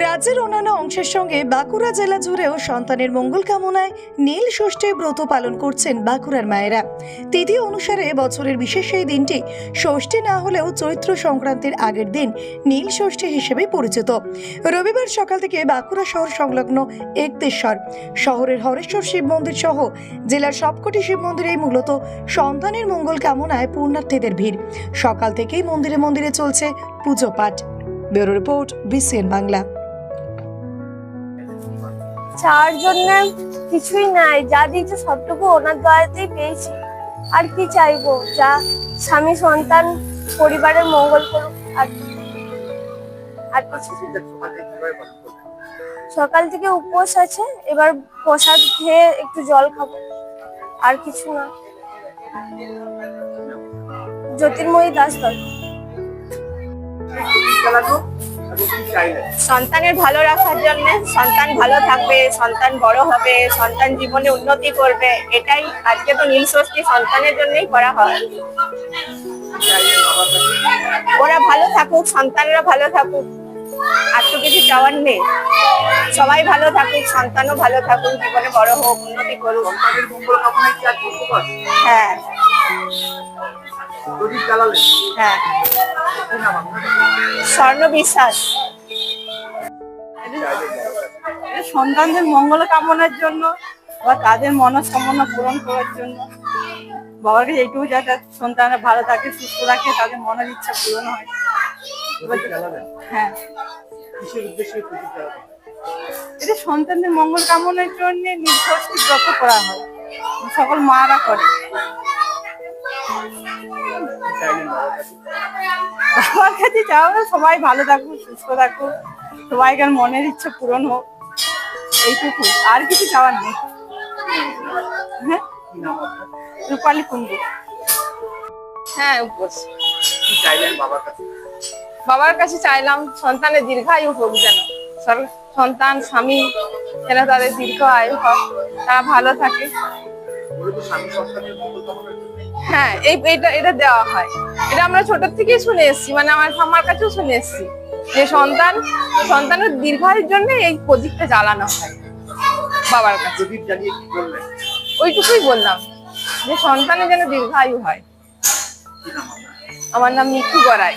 রাজ্যের অন্যান্য অংশের সঙ্গে বাঁকুড়া জেলা জুড়েও সন্তানের মঙ্গল কামনায় নীল ষষ্ঠী ব্রত পালন করছেন বাঁকুড়ার মায়েরা। তিথি অনুসারে বছরের বিশেষ এই দিনটি ষষ্ঠী না হলেও চৈত্র সংক্রান্তির আগের দিন নীল ষষ্ঠী হিসেবে পরিচিত। রবিবার সকাল থেকে বাঁকুড়া শহর সংলগ্ন একতেশ্বর শহরের হরেশ্বর শিব মন্দির সহ জেলার সবকটি শিব মন্দিরেই মূলত সন্তানের মঙ্গল কামনায় পূর্ণার্থীদের ভিড়। সকাল থেকেই মন্দিরে মন্দিরে চলছে পুজো পাঠ। Bureau report BCN Bangla. চার জন্য কিছুই নাই। যা দিয়েছে সবটুকু ওনার দয়াতেই পেয়েছি। আর কি চাইব? যা স্বামী, সন্তান, পরিবারের মঙ্গল করুক আর আর সকাল থেকে উপোস আছে, এবার প্রসাদ খেয়ে একটু জল খাব। আর কিছু না। জ্যোতির্ময়ী দাস দল সন্তানের ভালো রাখার জন্য সন্তান ভালো থাকবে সন্তান বড় হবে সন্তান জীবনে উন্নতি করবে এটাই আজকে তো নীল ষষ্ঠী সন্তানের জন্যই করা হয়। ওরা ভালো থাকুক সন্তানরা ভালো থাকুক আর তো কিছু চাওয়ার নেই। সবাই ভালো থাকুক সন্তানও ভালো থাকুক জীবনে বড় হোক উন্নতি করুক। হ্যাঁ। হ্যাঁ। স্বর্ণ বিশ্বাস সন্তানদের মঙ্গল কামনার জন্য বা তাদের মনস্কামনা পূরণ করার জন্য বাবার কাছে এইটুকু যাতে সন্তানরা ভালো থাকে, সুস্থ থাকে, তাদের মনের ইচ্ছা পূরণ হয়। হ্যাঁ। এটা সন্তানদের মঙ্গল কামনার জন্য নির্ভরশীল ব্রত করা হয়। সকল মারা করে। বাবার কাছে চাও সবাই ভালো থাকুক সুস্থ থাকুক। সবাইকার মনের ইচ্ছা পূরণ হোক। এইটুকু। আর কিছু চাওয়ার নেই। হ্যাঁ? রূপালী কুণ্ডু। হ্যাঁ উপোস। বাবার কাছে? চাইলাম সন্তানের দীর্ঘায়ু হোক যেন। সন্তান স্বামী যেন তাদের দীর্ঘ আয়ু হয় তারা ভালো থাকে। হ্যাঁ এই এটা এটা দেওয়া হয়। এটা আমরা ছোট থেকেই শুনে এসেছি মানে আমার ঠাম্মার কাছেও শুনে এসেছি যে সন্তান সন্তানের দীর্ঘায়ুর জন্য এই প্রদীপটা জ্বালানো হয়। বাবার কাছে। ওইটুকুই বললাম যে সন্তানের যেন দীর্ঘায়ু হয়। আমার নাম মিঠু গড়াই।